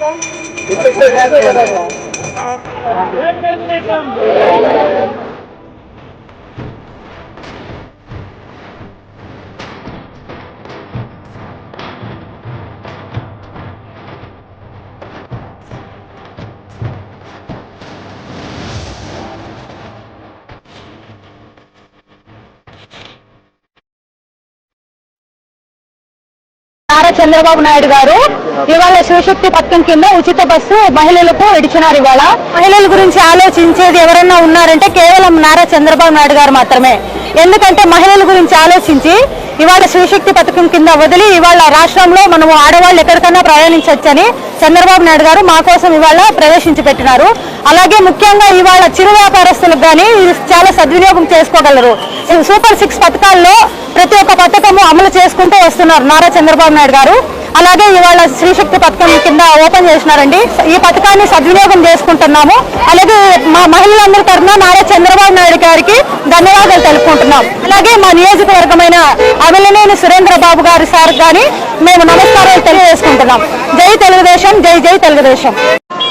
Thank you. Nara Chandrababu Naidu గారు ఇవాళ శివశక్తి పథకం కింద ఉచిత బస్సు మహిళలకు ఇడిచినారు ఇవాళ మహిళల గురించి ఆలోచించేది ఎవరన్నా ఉన్నారంటే కేవలం నారా చంద్రబాబు నాయుడు గారు మాత్రమే. ఎందుకంటే మహిళల గురించి ఆలోచించి ఇవాళ శివశక్తి పథకం కింద వదిలి ఇవాళ రాష్ట్రంలో మనము ఆడవాళ్ళు ఎక్కడికైనా ప్రయాణించవచ్చని చంద్రబాబు నాయుడు గారు మా కోసం ఇవాళ ప్రవేశించి పెట్టినారు. అలాగే ముఖ్యంగా ఇవాళ చిరు వ్యాపారస్తులకు కానీ చాలా సద్వినియోగం చేసుకోగలరు. సూపర్ సిక్స్ పథకాల్లో ప్రతి ఒక్క చేసుకుంటూ నారా చంద్రబాబు నాయుడు గారు. అలాగే ఇవాళ శ్రీశక్తి పథకం కింద ఓపెన్ చేసినారండి ఈ పథకాన్ని సద్వినియోగం చేసుకుంటున్నాము. అలాగే మా మహిళలందరి తరఫున నారా చంద్రబాబు నాయుడు గారికి ధన్యవాదాలు తెలుపుకుంటున్నాం. అలాగే మా నియోజకవర్గమైన అమలనేని సురేంద్ర బాబు గారి సార్ కానీ మేము నమస్కారాలు తెలియజేసుకుంటున్నాం. జై తెలుగుదేశం జై జై తెలుగుదేశం.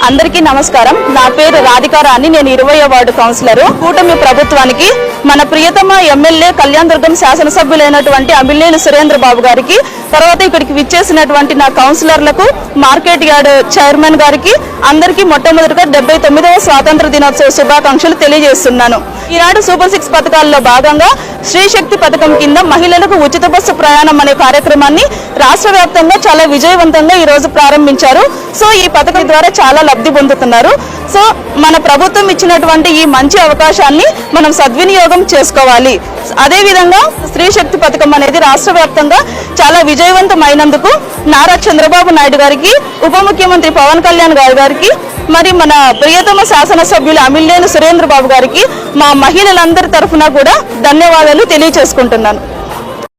అందరికీ నమస్కారం. నా పేరు రాధికారాణి నేను ఇరవై వార్డు కౌన్సిలర్. కూటమి ప్రభుత్వానికి మన ప్రియతమ ఎమ్మెల్యే కళ్యాణ్ దుర్గం శాసనసభ్యులైనటువంటి అమిలేని సురేంద్ర బాబు గారికి తర్వాత ఇక్కడికి విచ్చేసినటువంటి నా కౌన్సిలర్లకు మార్కెట్ యార్డ్ చైర్మన్ గారికి అందరికీ మొట్టమొదటిగా డెబ్బై తొమ్మిదవ స్వాతంత్ర దినోత్సవ శుభాకాంక్షలు తెలియజేస్తున్నాను. ఈనాడు సూపర్ సిక్స్ పథకాల్లో భాగంగా స్త్రీ శక్తి పథకం కింద మహిళలకు ఉచిత బస్సు ప్రయాణం అనే కార్యక్రమాన్ని రాష్ట్ర వ్యాప్తంగా చాలా విజయవంతంగా ఈ రోజు ప్రారంభించారు. సో ఈ పథకం ద్వారా చాలా లబ్ధి పొందుతున్నారు. సో మన ప్రభుత్వం ఇచ్చినటువంటి ఈ మంచి అవకాశాన్ని మనం సద్వినియోగం చేసుకోవాలి. అదేవిధంగా స్త్రీ శక్తి పథకం అనేది రాష్ట్ర వ్యాప్తంగా చాలా విజయవంతమైనందుకు నారా చంద్రబాబు నాయుడు గారికి ఉప ముఖ్యమంత్రి పవన్ కళ్యాణ్ గారి గారికి మరి మన ప్రియతమ శాసనసభ్యులు అమిల్లేని సురేంద్ర బాబు గారికి మా మహిళలందరి తరఫున కూడా ధన్యవాదాలు తెలియచేసుకుంటున్నాను.